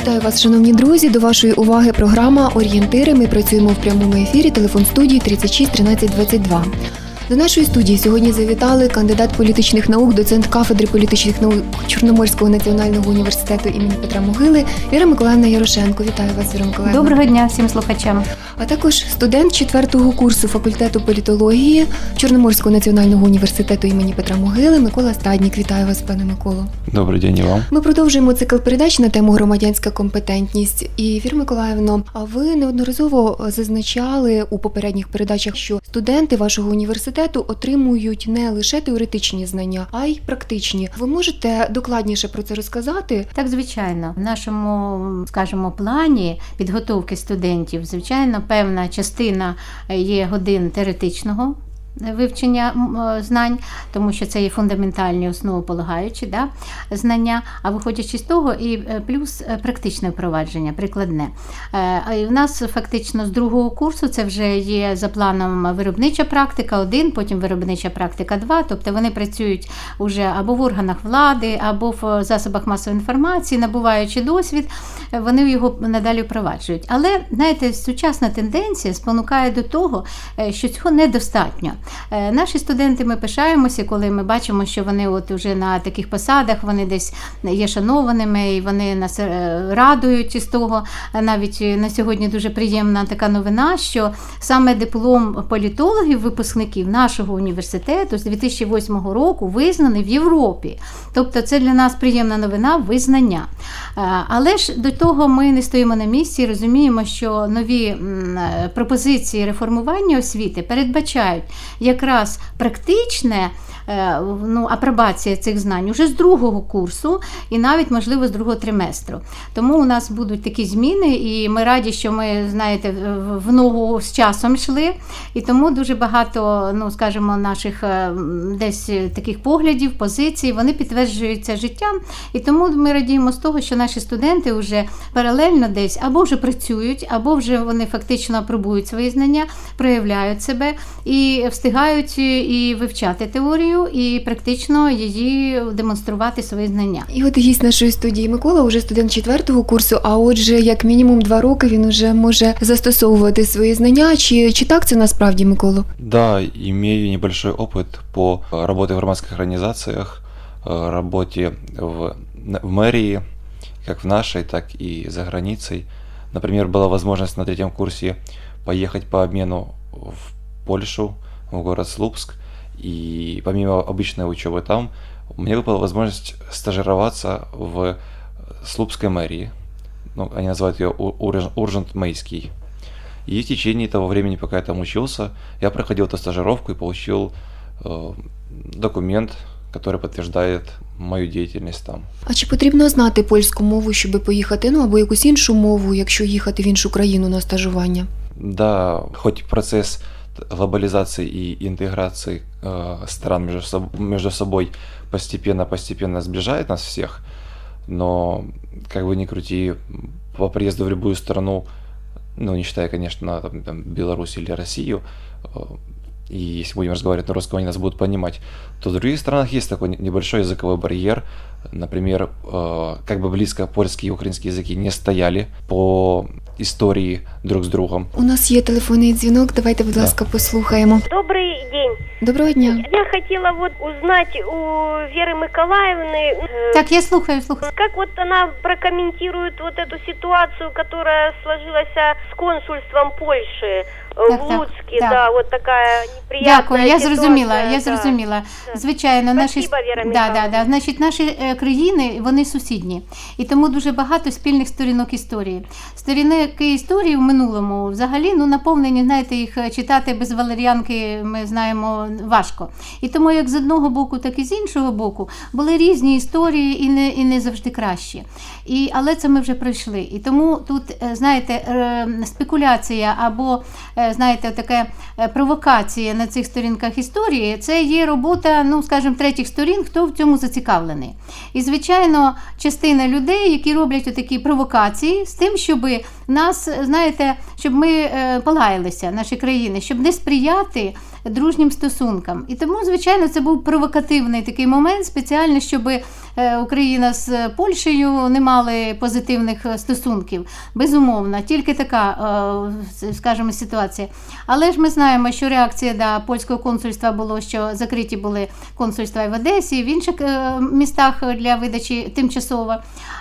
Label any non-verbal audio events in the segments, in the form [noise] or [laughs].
Вітаю вас, шановні друзі. До вашої уваги програма Орієнтири. Ми працюємо в прямому ефірі. Телефон студії 36 13 22. До нашої студії сьогодні завітали кандидат політичних наук, доцент кафедри політичних наук Чорноморського національного університету імені Петра Могили Віра Миколаївна Ярошенко. Вітаю вас, Віра Миколаївна. Доброго дня всім слухачам. А також студент четвертого курсу факультету політології Чорноморського національного університету імені Петра Могили Микола Стаднік. Вітаю вас, пане Миколо. Добрый день и вам. Ми продовжуємо цикл передач на тему громадянська компетентність. І Вір Миколаївно, а ви неодноразово зазначали у попередніх передачах, що студенти вашого університету отримують не лише теоретичні знання, а й практичні. Ви можете докладніше про це розказати? Так, звичайно, в нашому, скажімо, плані підготовки студентів, звичайно, певна частина е, є годин теоретичного. Вивчення е, знань, тому що це є фундаментальні основополагаючі да, знання, а виходячи з того, і е, плюс е, практичне впровадження, прикладне. І в нас фактично з другого курсу це вже є за планом виробнича практика 1, потім виробнича практика 2, тобто вони працюють уже або в органах влади, або в засобах масової інформації, набуваючи досвід, вони його надалі впроваджують. Але знаєте, сучасна тенденція спонукає до того, що цього недостатньо. Е, Наші студенти ми пишаємося, коли ми бачимо, що вони от уже на таких посадах, вони десь є шанованими, і вони нас е, радують із того. Навіть е, на сьогодні дуже приємна така новина, що саме диплом політологів, випускників нашого університету з 2008 року визнаний в Європі. Тобто це для нас приємна новина, визнання. Але ж до того ми не стоїмо на місці і розуміємо, що нові пропозиції реформування освіти передбачають якраз практичне. Е, Ну, апробація цих знань уже з другого курсу і навіть можливо з другого триместру. Тому у нас будуть такі зміни, і ми раді, що ми знаєте в- ногу з часом йшли. І тому дуже багато, ну скажімо, наших е, десь таких поглядів, позицій, вони підтверджуються життям. І тому ми радіємо з того, що наші студенти вже паралельно десь або вже працюють, або вже вони фактично апробують свої знання, проявляють себе і встигають е, і вивчати теорію, і практично її демонструвати свої знання. І от гість нашої студії Микола, уже студент четвертого курсу. А отже, як мінімум два роки він уже може застосовувати свої знання. Чи, чи так це насправді, Миколо? Да, имею небольшой опыт по э, работе в громадских организациях, э, работе в, на- в мэрии, как в нашей, так и за границей. Например, была возможность на третьем курсе поехать по обмену в Польшу, в город Слупск. И помимо обычной учебы там, мне выпала возможность стажироваться в Слупской мэрии. Ну, они называют ее Уржент Мейский. И в течение того времени, пока я там учился, я проходил эту стажировку и получил э, документ, который подтверждает мою деятельность там. А чи потрібно знати польську мову, щоб поїхати, ну або якусь іншу мову, якщо їхати в іншу країну на стажування? Да, хоть процесс глобализации и интеграции э, стран между, соб- между собой постепенно-постепенно сближает нас всех, но как бы ни крути, по приезду в любую страну, ну, не считая, конечно, там, там, Беларусь или Россию, э, и если будем разговаривать на русском, они нас будут понимать, то в других странах есть такой не- небольшой языковой барьер. Например, э, как бы близко польский и украинский языки не стояли по истории друг с другом. У нас є телефонний дзвінок. Давайте, будь Да. ласка, послухаємо. Добрый день. Доброго дня. Я хотела вот узнать у Веры Николаевны, э, Так, я слухаю, слухаю. как вот она прокомментирует вот эту ситуацию, которая сложилась а, с консульством Польши э, Так, в так, Луцке, так. да, вот такая неприятная Дякую, я ситуация, зрозуміла. Я да. зрозуміла. Да. Звичайно, наші Спасибо, Віра да, Михайлівна. да, да. Значить, наші е, країни вони сусідні, і тому дуже багато спільних сторінок історії. Сторінки історії в минулому взагалі ну наповнені, знаєте, їх е, читати без валеріанки. Ми знаємо важко. І тому, як з одного боку, так і з іншого боку, були різні історії і не і не завжди кращі. І але це ми вже пройшли. І тому тут, е, знаєте, е, спекуляція або е, знаєте, таке е, провокація на цих сторінках історії. Це є робота, ну скажімо, третіх сторін, хто в цьому зацікавлений. І, звичайно, частина людей, які роблять отакі провокації з тим, щоб нас, знаєте, щоб ми е, полаялися, наші країни, щоб не сприяти дружнім стосункам. І тому, звичайно, це був провокативний такий момент, спеціально, щоб е, Україна з Польщею не мали позитивних е, стосунків. Безумовно, тільки така, е, скажімо, ситуація. Але ж ми знаємо, що реакція до польського консульства було, що закриті були консульства і в Одесі, і в інших е, містах для видачі тимчасово.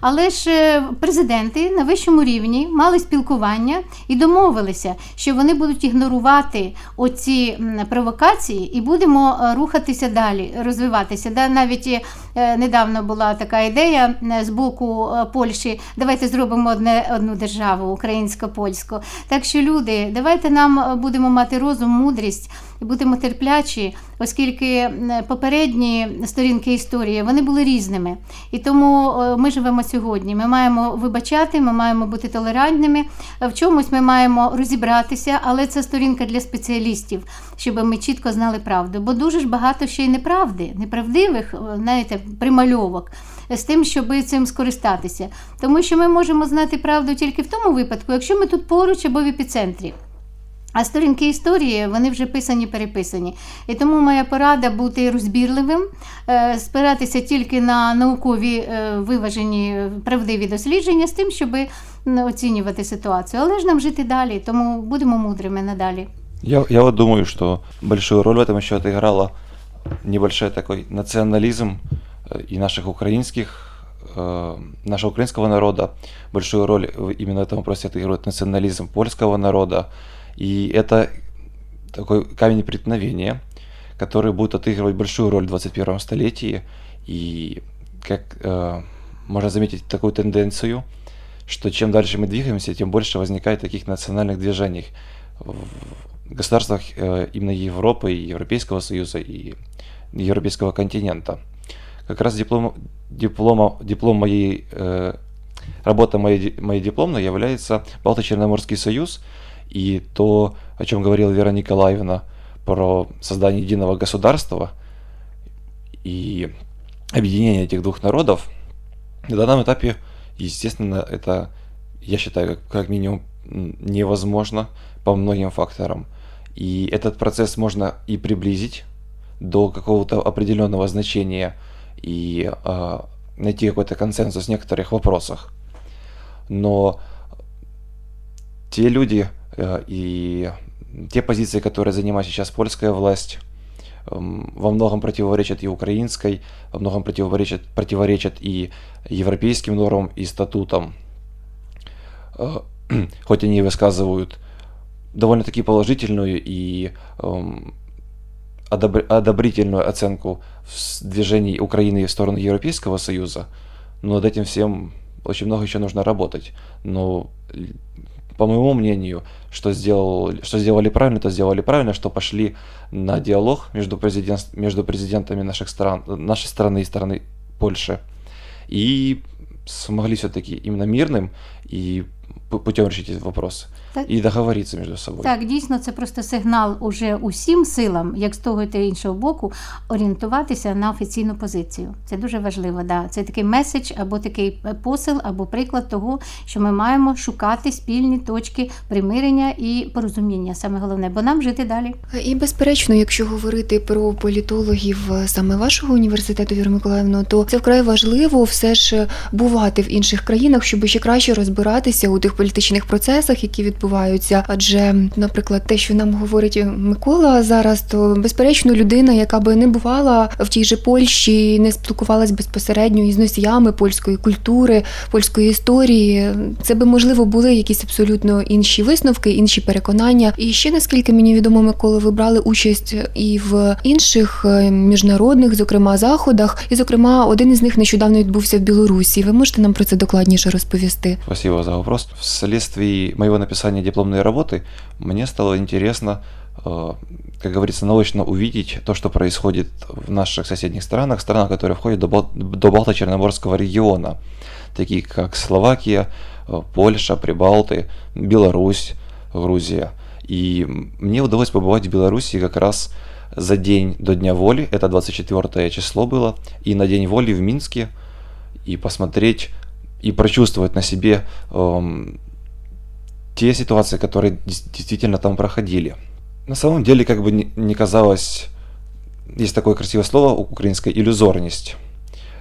Але ж е, президенти на вищому рівні мали спілкування і домовилися, що вони будуть ігнорувати оці провокації і будемо е, рухатися далі, розвиватися. Да, навіть недавно була така ідея з боку Польщі. Давайте зробимо одне одну державу, українсько-польську. Так що люди, давайте нам е, будемо мати розум, мудрість і будемо терплячі, оскільки попередні сторінки історії вони були різними. І тому е, ми живемо сьогодні. Ми маємо вибачати, ми маємо бути толерантними. е, В чомусь ми маємо розібратися, але це сторінка для спеціалістів, щоб ми чітко знали правду. Бо дуже ж багато ще й неправди, неправдивих, знаєте, примальовок. З тим, щоб цим скористатися. Тому що ми можемо знати правду тільки в тому випадку, якщо ми тут поруч або в епіцентрі. А сторінки історії вони вже писані, переписані. І тому моя порада бути розбірливим, е, спиратися тільки на наукові е, виважені е, правдиві дослідження з тим, щоб оцінювати ситуацію. Але ж нам жити далі, тому будемо мудрими надалі. Я, я вот думаю, что большую роль в этом еще отыграла небольшой такой национализм э, и наших украинских, э, нашего украинского народа. Большую роль в- именно в этом вопросе отыгрывает национализм польского народа. И это такой камень преткновения, который будет отыгрывать большую роль в 21 столетии. И как э, можно заметить такую тенденцию, что чем дальше мы двигаемся, тем больше возникает таких национальных движений в государствах э, именно Европы и Европейского Союза и Европейского континента. Как раз диплом, диплома, диплом моей, э, работа моей, моей дипломной является Балто-Черноморский союз и то, о чем говорила Вера Николаевна про создание единого государства и объединение этих двух народов. На данном этапе, естественно, это, я считаю, как, минимум невозможно по многим факторам. И этот процесс можно и приблизить до какого-то определенного значения и а, найти какой-то консенсус в некоторых вопросах. Но те люди э, и те позиции, которые занимает сейчас польская власть, эм, во многом противоречат и украинской, во многом противоречат, противоречат и европейским нормам и статутам. Э, [clears throat] Хоть они и высказывают довольно-таки положительную и эм, одобр- одобрительную оценку в с- движении Украины в сторону Европейского Союза, но над этим всем очень много еще нужно работать. Но л- по моему мнению, что, сделал, что сделали правильно, то сделали правильно, что пошли на диалог между, президент, между президентами наших стран, нашей страны и страны Польши. И смогли все-таки именно мирным и п- путем решить эти вопросы. Так. И договориться между собой. Так, дійсно, це просто сигнал уже усім силам, як з того та іншого боку, орієнтуватися на офіційну позицію. Це дуже важливо. Да. Це такий меседж або такий посил, або приклад того, що ми маємо шукати спільні точки примирення і порозуміння. Саме головне, бо нам жити далі. І безперечно, якщо говорити про політологів е, саме вашого університету, Віра Миколаївна, то це вкрай важливо все ж бувати в інших країнах, щоб ще краще розбиратися у тих політичних процесах, які відбуваються. Адже, наприклад, те, що нам говорить Микола зараз, то безперечно людина, яка би не бувала в тій же Польщі, не спілкувалась безпосередньо із носіями польської культури, польської історії, це би можливо були якісь абсолютно інші висновки, інші переконання. І ще наскільки мені відомо, Микола, ви брали участь і в інших е, міжнародних, зокрема, заходах. І, зокрема, один із них нещодавно відбувся в Білорусі. Ви можете нам про це докладніше розповісти? Спасибо за вопрос. Вследствие моего написания дипломной работы мне стало интересно, э, как говорится, научно увидеть то, что происходит в наших соседних странах, странах, которые входят до, Бал- до Балто-Черноморского региона, такие как Словакия, э, Польша, Прибалты, Беларусь, Грузия. И мне удалось побывать в Беларуси как раз за день до Дня воли, это 24 число было, и на День воли в Минске, и посмотреть, и прочувствовать на себе эм, те ситуации, которые действительно там проходили. На самом деле, как бы ни казалось, есть такое красивое слово украинское иллюзорность.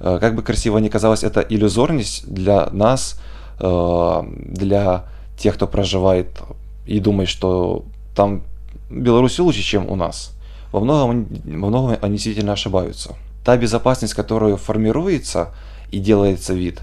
Э, Как бы красиво ни казалось, это иллюзорность для нас, э, для тех, кто проживает и думает, что там Беларусь лучше, чем у нас. Во многом, во многом они действительно ошибаются. Та безопасность, которая формируется и делается вид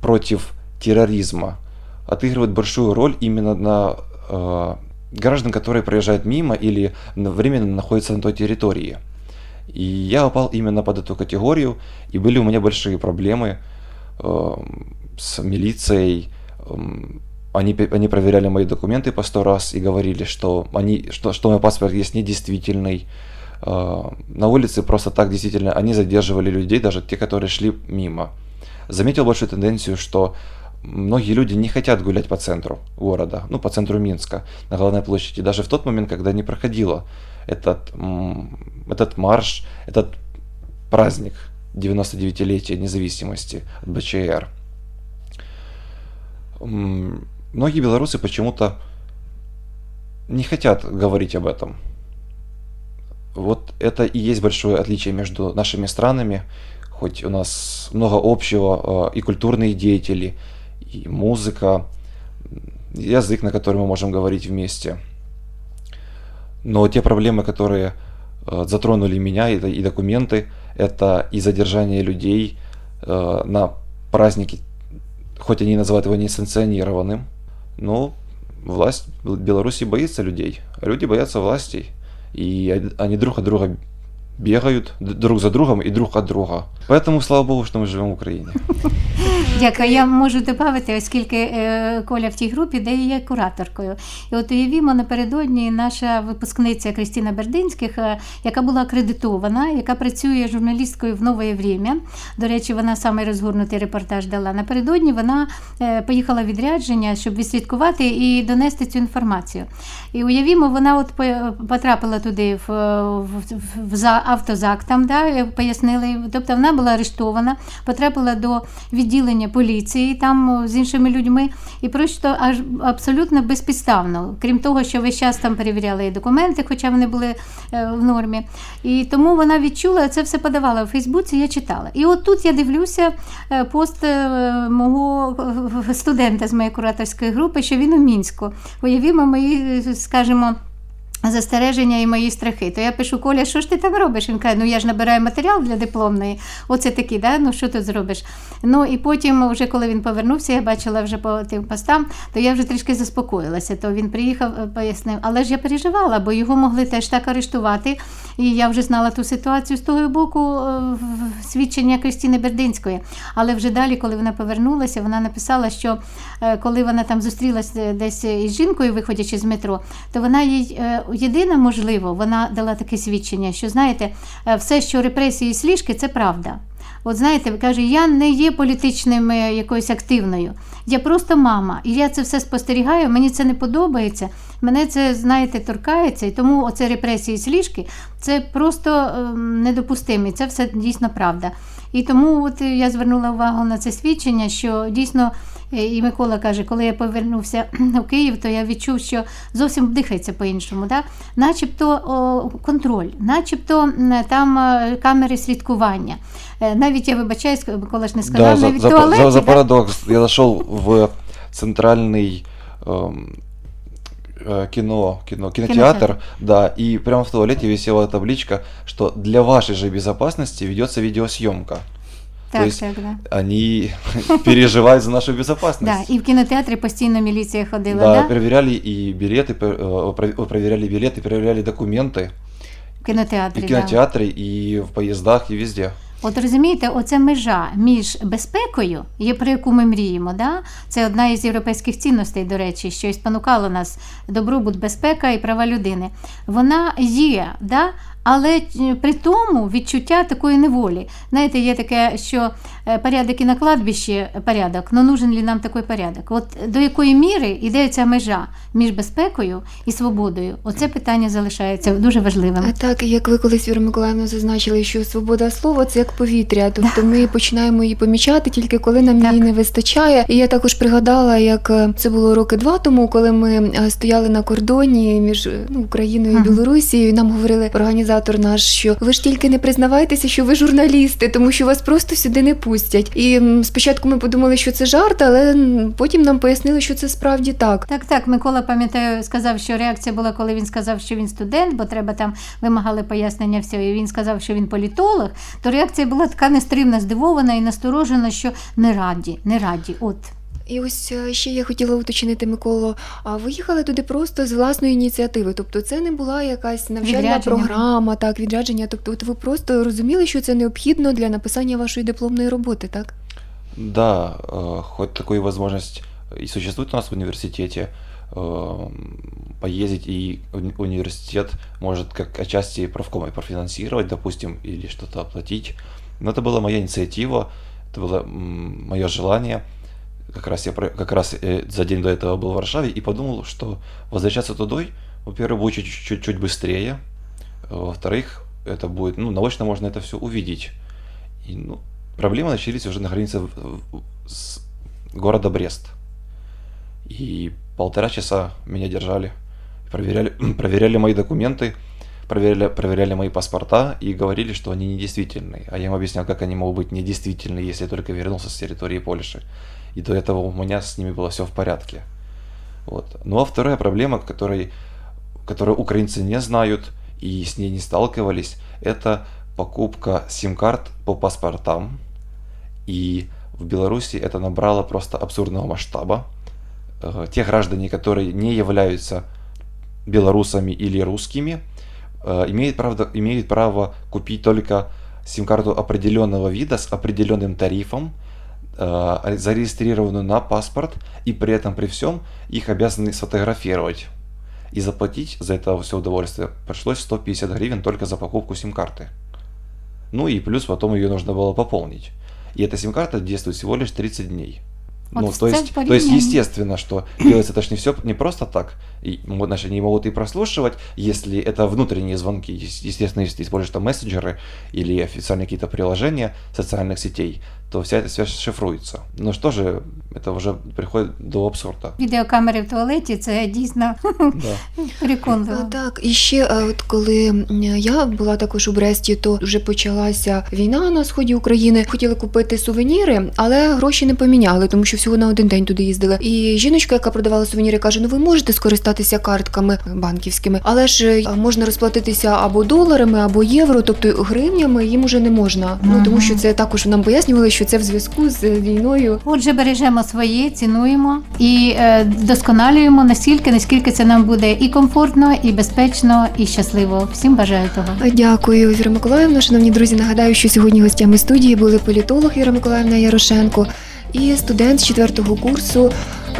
против терроризма, отыгрывает большую роль именно на э, граждан, которые проезжают мимо или временно находятся на той территории. И я попал именно под эту категорию, и были у меня большие проблемы э, с милицией. Эм, Они, они проверяли мои документы по сто раз и говорили, что, они, что, что мой паспорт есть недействительный. Э, На улице просто так действительно они задерживали людей, даже те, которые шли мимо. Заметил большую тенденцию, что многие люди не хотят гулять по центру города, ну, по центру Минска, на главной площади, даже в тот момент, когда не проходило этот, этот марш, этот праздник 99-летия независимости от БЧР. Многие белорусы почему-то не хотят говорить об этом. Вот это и есть большое отличие между нашими странами, хоть у нас много общего, э, и культурные деятели, и музыка, язык, на котором мы можем говорить вместе. Но те проблемы, которые э, затронули меня, и документы, это и задержание людей э, на праздники, хоть они называют его несанкционированным, но власть Бел- Беларуси боится людей, а люди боятся властей. И они друг от друга бегают, друг за другом и друг от друга. Поэтому, слава богу, что мы живем в Украине. Дякую. Я можу додати, оскільки е, Коля в тій групі, де я є кураторкою. І от уявімо, напередодні наша випускниця Кристина Бердинських, е, яка була акредитована, яка працює журналісткою в нове время. До речі, вона саме розгорнутий репортаж дала. Напередодні вона е, поїхала в відрядження, щоб відслідкувати і донести цю інформацію. І уявімо, вона от по- потрапила туди в, в, в за- автозак, там да, пояснили. Тобто вона була арештована, потрапила до відділення поліції там з іншими людьми, і просто аж абсолютно безпідставно. Крім того, що весь час там перевіряли документи, хоча вони були е, в нормі. І тому вона відчула, це все подавала в Фейсбуці, я читала. І от тут я дивлюся е, пост е, мого студента з моєї кураторської групи, що він у Мінську. Уявімо мої, скажімо, застереження і мої страхи. То я пишу, Коля, що ж ти там робиш? Він каже, ну я ж набираю матеріал для дипломної. Оце такі, да? ну що ти зробиш? Ну і потім, вже коли він повернувся, я бачила вже по тим постам, то я вже трішки заспокоїлася. То він приїхав, е, пояснив. Але ж я переживала, бо його могли теж так арештувати. І я вже знала ту ситуацію з того боку е, свідчення Кристіни Бердинської. Але вже далі, коли вона повернулася, вона написала, що е, коли вона там зустрілася десь із жінкою, виходячи з метро, то вона їй єдине можливо, вона дала таке свідчення, що знаєте, е, все, що репресії і сліжки, це правда. От знаєте, каже, я не є політичним е, якоюсь активною. Я просто мама, і я це все спостерігаю. Мені це не подобається Мене це, знаєте, торкається, і тому оце репресії сліжки це просто ем, недопустимі. Це все дійсно правда. І тому от е, я звернула увагу на це свідчення, що дійсно. е, І Микола каже, коли я повернувся [clears throat] в Київ, то я відчув, що зовсім дихається по-іншому. Да? Начебто о, контроль, начебто м, там е, камери слідкування. Е, Навіть я вибачаюсь, Микола ж не сказав, Да, за, навіть за, туалеті. за- за да? парадокс. Я зашел в центральный эм, э, кино, кино, кинотеатр, да, и прямо в туалете висела табличка, что для вашей же безопасности ведется видеосъемка. То Так, есть так, да. они [laughs] переживают за нашу Да, безопасность. і в кінотеатрі постійно міліція ходила, Да, да? проверяли и билеты, пр- э, про- проверяли билеты, проверяли документы в кінотеатрі. и в да. кинотеатре, и в поездах, и везде. От розумієте, оце межа між безпекою, є про яку ми мріємо. Да? Це одна із європейських цінностей, до речі, що і спонукало нас добробут, безпека і права людини. Вона є, да? Але е, при тому відчуття такої неволі. Знаєте, є таке, що е, порядок і на кладбищі порядок, але нужен ли нам такий порядок? От до якої міри йде ця межа між безпекою і свободою? Оце питання залишається дуже важливим. А Так, як ви колись Віра Миколаївна зазначили, що свобода слова це як повітря, тобто ми починаємо її помічати тільки коли нам Так. її не вистачає. І я також пригадала, як е, це було роки два тому, коли ми стояли на кордоні між ну, Україною і. Білорусією. і Нам говорили організатор наш, що ви ж тільки не признавайтеся, що ви журналісти, тому що вас просто сюди не пустять. І спочатку ми подумали, що це жарт, але потім нам пояснили, що це справді так. Так, так, Микола, пам'ятаю, сказав, що реакція була, коли він сказав, що він студент, бо треба там вимагали пояснення всього. І він сказав, що він політолог. То реакція була така нестримна, здивована і насторожена, що не раді, не раді. От. І ось е, ще я хотіла уточнити, Миколо, а ви їхали туди просто з власної ініціативи? Тобто це не була якась навчальна Відрядження. програма, так, відрядження. Тобто, от ви просто розуміли, що це необхідно для написання вашої дипломної роботи, так? Да, э, хоть такую возможность и существует у нас в университете, э, поездить, и уни- университет может как отчасти правкомой профинансировать, допустим, или что-то оплатить. Но это была моя инициатива, это было мое желание. Как раз я как раз э, за день до этого был в Варшаве и подумал, что возвращаться туда, во-первых, будет чуть- чуть, чуть быстрее, э, во-вторых, это будет, ну, наочно можно это все увидеть. И, ну, проблемы начались уже на границе с города Брест. И полтора часа меня держали, проверяли, [clears throat] проверяли мои документы, проверяли, проверяли мои паспорта и говорили, что они недействительные. А я им объяснял, как они могут быть недействительны, если я только вернулся с территории Польши. И до этого у меня с ними было все в порядке. Вот. Ну а вторая проблема, которой, которую украинцы не знают и с ней не сталкивались, это покупка сим-карт по паспортам. И в Беларуси это набрало просто абсурдного масштаба. Э, Те граждане, которые не являются белорусами или русскими, э, имеют, правда, имеют право купить только сим-карту определенного вида с определенным тарифом, зарегистрированную на паспорт, и при этом при всем их обязаны сфотографировать. И заплатить за это все удовольствие пришлось 150 гривен только за покупку сим-карты. Ну и плюс потом ее нужно было пополнить. И эта сим-карта действует всего лишь 30 дней. Вот ну, то есть, то есть, естественно, что делается это ж не все не просто так. И, значит, они могут и прослушивать, если это внутренние звонки. Ес- Естественно, если ты используешь там мессенджеры или официальные какие-то приложения социальных сетей, то вся эта связь шифруется. Но что же, это уже приходит до абсурда. Відеокамери в туалеті це дійсно Да. [laughs] переконливо. А, Так, і ще от коли я була також у Бресті, то вже почалася війна на сході України. Хотіли купити сувеніри, але гроші не поміняли, тому що всього на один день туди їздили. І жіночка, яка продавала сувеніри, каже: Ну ви можете скористатися картками банківськими, але ж е, можна розплатитися або доларами, або євро, тобто гривнями їм уже не можна. Ну тому що це також нам пояснювали, що це в зв'язку з війною. Отже, бережемо своє, цінуємо і е, досконалюємо настільки, наскільки це нам буде і комфортно, і безпечно, і щасливо. Всім бажаю того. Дякую, Віра Миколаївна. Шановні друзі, нагадаю, що сьогодні гостями студії були політолог Віра Миколаївна Ярошенко і студент четвертого курсу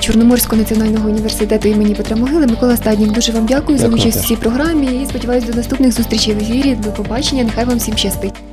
Чорноморського національного університету імені Петра Могили Микола Стаднік. Дуже вам дякую, за участь в цій програмі і сподіваюся до наступних зустрічей в ефірі. До побачення. Нехай вам всім щастить.